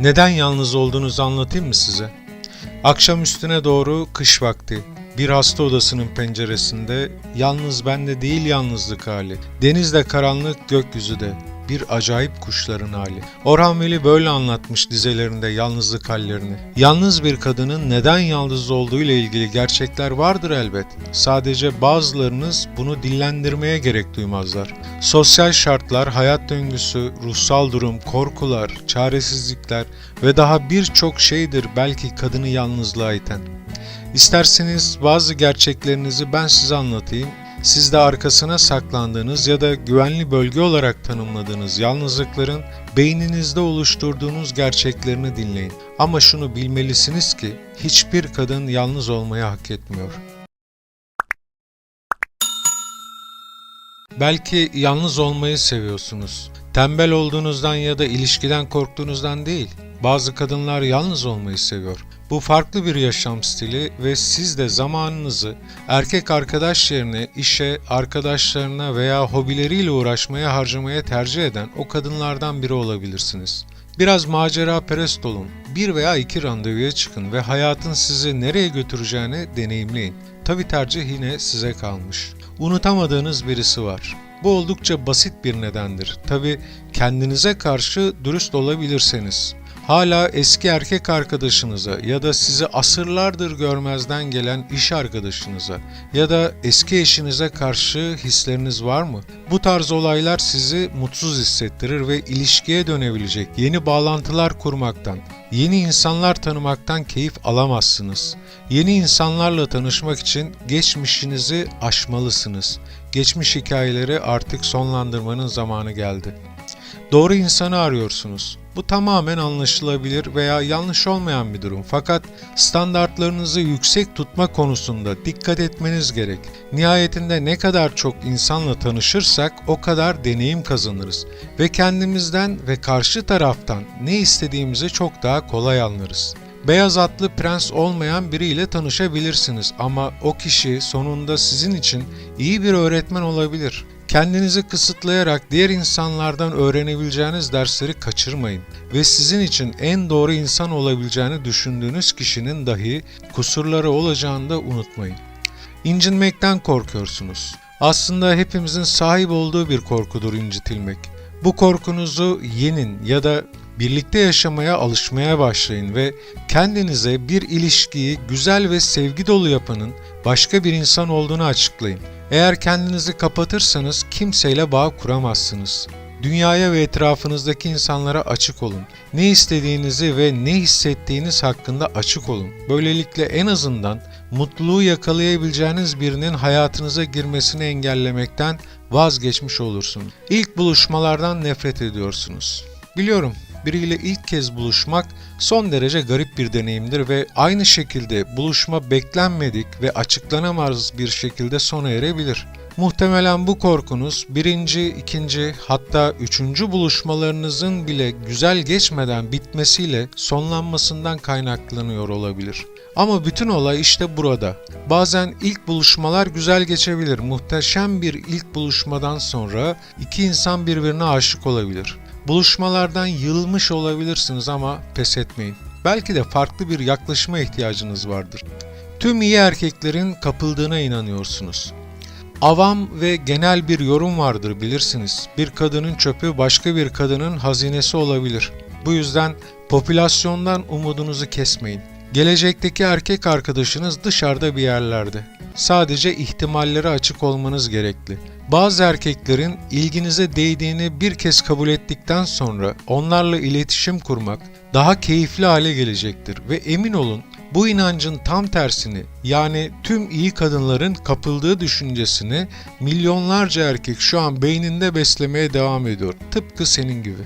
Neden yalnız olduğunuzu anlatayım mı size? Akşam üstüne doğru kış vakti. Bir hasta odasının penceresinde yalnız bende değil yalnızlık hali. Denizde karanlık gökyüzü de bir acayip kuşların hali. Orhan Veli böyle anlatmış dizelerinde yalnızlık hallerini. Yalnız bir kadının neden yalnız olduğu ile ilgili gerçekler vardır elbet. Sadece bazılarınız bunu dillendirmeye gerek duymazlar. Sosyal şartlar, hayat döngüsü, ruhsal durum, korkular, çaresizlikler ve daha birçok şeydir belki kadını yalnızlığa iten. İsterseniz bazı gerçeklerinizi ben size anlatayım. Siz de arkasına saklandığınız ya da güvenli bölge olarak tanımladığınız yalnızlıkların beyninizde oluşturduğunuz gerçeklerini dinleyin. Ama şunu bilmelisiniz ki hiçbir kadın yalnız olmayı hak etmiyor. Belki yalnız olmayı seviyorsunuz. Tembel olduğunuzdan ya da ilişkiden korktuğunuzdan değil. Bazı kadınlar yalnız olmayı seviyor. Bu farklı bir yaşam stili ve siz de zamanınızı erkek arkadaş yerine işe, arkadaşlarına veya hobileriyle uğraşmaya harcamaya tercih eden o kadınlardan biri olabilirsiniz. Biraz macera perest olun. Bir veya iki randevuya çıkın ve hayatın sizi nereye götüreceğini deneyimleyin. Tabi tercih yine size kalmış. Unutamadığınız birisi var. Bu oldukça basit bir nedendir. Tabi kendinize karşı dürüst olabilirseniz. Hala eski erkek arkadaşınıza ya da sizi asırlardır görmezden gelen iş arkadaşınıza ya da eski eşinize karşı hisleriniz var mı? Bu tarz olaylar sizi mutsuz hissettirir ve ilişkiye dönebilecek yeni bağlantılar kurmaktan, yeni insanlar tanımaktan keyif alamazsınız. Yeni insanlarla tanışmak için geçmişinizi aşmalısınız. Geçmiş hikayeleri artık sonlandırmanın zamanı geldi. Doğru insanı arıyorsunuz. Bu tamamen anlaşılabilir veya yanlış olmayan bir durum. Fakat standartlarınızı yüksek tutma konusunda dikkat etmeniz gerek. Nihayetinde ne kadar çok insanla tanışırsak o kadar deneyim kazanırız ve kendimizden ve karşı taraftan ne istediğimizi çok daha kolay anlarız. Beyaz atlı prens olmayan biriyle tanışabilirsiniz ama o kişi sonunda sizin için iyi bir öğretmen olabilir. Kendinizi kısıtlayarak diğer insanlardan öğrenebileceğiniz dersleri kaçırmayın ve sizin için en doğru insan olabileceğini düşündüğünüz kişinin dahi kusurları olacağını da unutmayın. İncinmekten korkuyorsunuz. Aslında hepimizin sahip olduğu bir korkudur incitilmek. Bu korkunuzu yenin ya da birlikte yaşamaya alışmaya başlayın ve kendinize bir ilişkiyi güzel ve sevgi dolu yapanın başka bir insan olduğunu açıklayın. Eğer kendinizi kapatırsanız kimseyle bağ kuramazsınız. Dünyaya ve etrafınızdaki insanlara açık olun. Ne istediğinizi ve ne hissettiğiniz hakkında açık olun. Böylelikle en azından mutluluğu yakalayabileceğiniz birinin hayatınıza girmesini engellemekten vazgeçmiş olursunuz. İlk buluşmalardan nefret ediyorsunuz. Biliyorum biriyle ilk kez buluşmak son derece garip bir deneyimdir ve aynı şekilde buluşma beklenmedik ve açıklanamaz bir şekilde sona erebilir. Muhtemelen bu korkunuz birinci, ikinci hatta üçüncü buluşmalarınızın bile güzel geçmeden bitmesiyle sonlanmasından kaynaklanıyor olabilir. Ama bütün olay işte burada. Bazen ilk buluşmalar güzel geçebilir. Muhteşem bir ilk buluşmadan sonra iki insan birbirine aşık olabilir. Buluşmalardan yılmış olabilirsiniz ama pes etmeyin. Belki de farklı bir yaklaşıma ihtiyacınız vardır. Tüm iyi erkeklerin kapıldığına inanıyorsunuz. Avam ve genel bir yorum vardır bilirsiniz. Bir kadının çöpü başka bir kadının hazinesi olabilir. Bu yüzden popülasyondan umudunuzu kesmeyin. Gelecekteki erkek arkadaşınız dışarıda bir yerlerde. Sadece ihtimallere açık olmanız gerekli. Bazı erkeklerin ilginize değdiğini bir kez kabul ettikten sonra onlarla iletişim kurmak daha keyifli hale gelecektir ve emin olun bu inancın tam tersini yani tüm iyi kadınların kapıldığı düşüncesini milyonlarca erkek şu an beyninde beslemeye devam ediyor. Tıpkı senin gibi.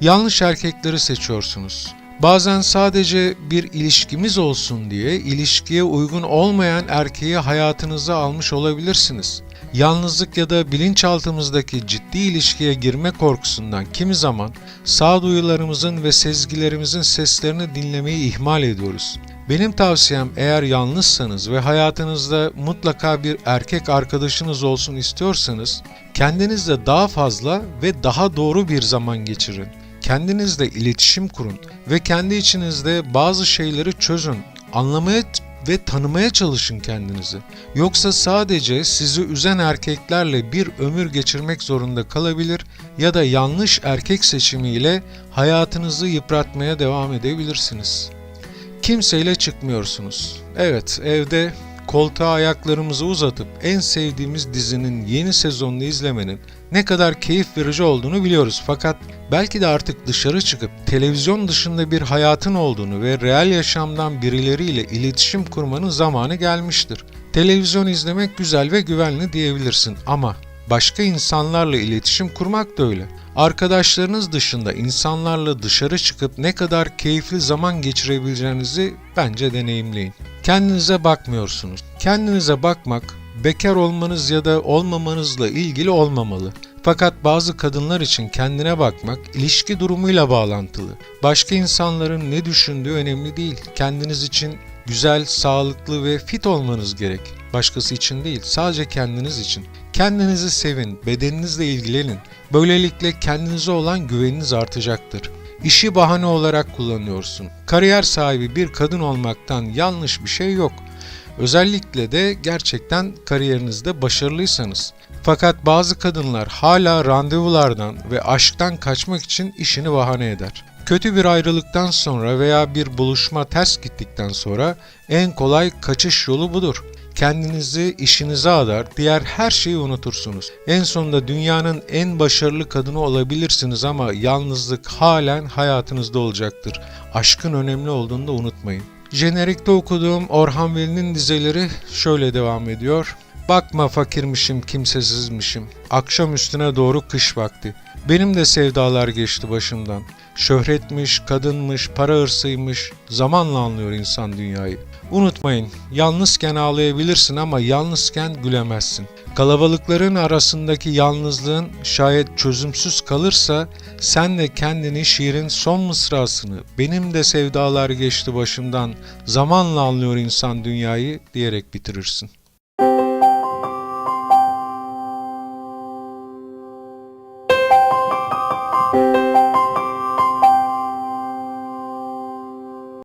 Yanlış erkekleri seçiyorsunuz. Bazen sadece bir ilişkimiz olsun diye ilişkiye uygun olmayan erkeği hayatınıza almış olabilirsiniz. Yalnızlık ya da bilinçaltımızdaki ciddi ilişkiye girme korkusundan kimi zaman sağduyularımızın ve sezgilerimizin seslerini dinlemeyi ihmal ediyoruz. Benim tavsiyem eğer yalnızsanız ve hayatınızda mutlaka bir erkek arkadaşınız olsun istiyorsanız kendinizle daha fazla ve daha doğru bir zaman geçirin. kendinizle iletişim kurun ve kendi içinizde bazı şeyleri çözün, anlamaya ve tanımaya çalışın kendinizi. Yoksa sadece sizi üzen erkeklerle bir ömür geçirmek zorunda kalabilir ya da yanlış erkek seçimiyle hayatınızı yıpratmaya devam edebilirsiniz. Kimseyle çıkmıyorsunuz. Evet, evde koltuğa ayaklarımızı uzatıp en sevdiğimiz dizinin yeni sezonunu izlemenin ne kadar keyif verici olduğunu biliyoruz. Fakat belki de artık dışarı çıkıp televizyon dışında bir hayatın olduğunu ve reel yaşamdan birileriyle iletişim kurmanın zamanı gelmiştir. Televizyon izlemek güzel ve güvenli diyebilirsin ama başka insanlarla iletişim kurmak da öyle. Arkadaşlarınız dışında insanlarla dışarı çıkıp ne kadar keyifli zaman geçirebileceğinizi bence deneyimleyin. Kendinize bakmıyorsunuz. Kendinize bakmak bekar olmanız ya da olmamanızla ilgili olmamalı. Fakat bazı kadınlar için kendine bakmak ilişki durumuyla bağlantılı. Başka insanların ne düşündüğü önemli değil. Kendiniz için güzel, sağlıklı ve fit olmanız gerek. Başkası için değil, sadece kendiniz için. Kendinizi sevin, bedeninizle ilgilenin. Böylelikle kendinize olan güveniniz artacaktır. İşi bahane olarak kullanıyorsun. Kariyer sahibi bir kadın olmaktan yanlış bir şey yok. Özellikle de gerçekten kariyerinizde başarılıysanız. Fakat bazı kadınlar hala randevulardan ve aşktan kaçmak için işini bahane eder. Kötü bir ayrılıktan sonra veya bir buluşma ters gittikten sonra en kolay kaçış yolu budur. Kendinizi işinize adar, diğer her şeyi unutursunuz. En sonunda dünyanın en başarılı kadını olabilirsiniz ama yalnızlık halen hayatınızda olacaktır. Aşkın önemli olduğunu da unutmayın. Jenerikte okuduğum Orhan Veli'nin dizeleri şöyle devam ediyor. Bakma fakirmişim, kimsesizmişim. Akşam üstüne doğru kış vakti. Benim de sevdalar geçti başımdan. Şöhretmiş, kadınmış, para hırsıymış. Zamanla anlıyor insan dünyayı. Unutmayın, yalnızken ağlayabilirsin ama yalnızken gülemezsin. Kalabalıkların arasındaki yalnızlığın şayet çözümsüz kalırsa sen de kendini şiirin son mısrasını benim de sevdalar geçti başımdan zamanla anlıyor insan dünyayı diyerek bitirirsin.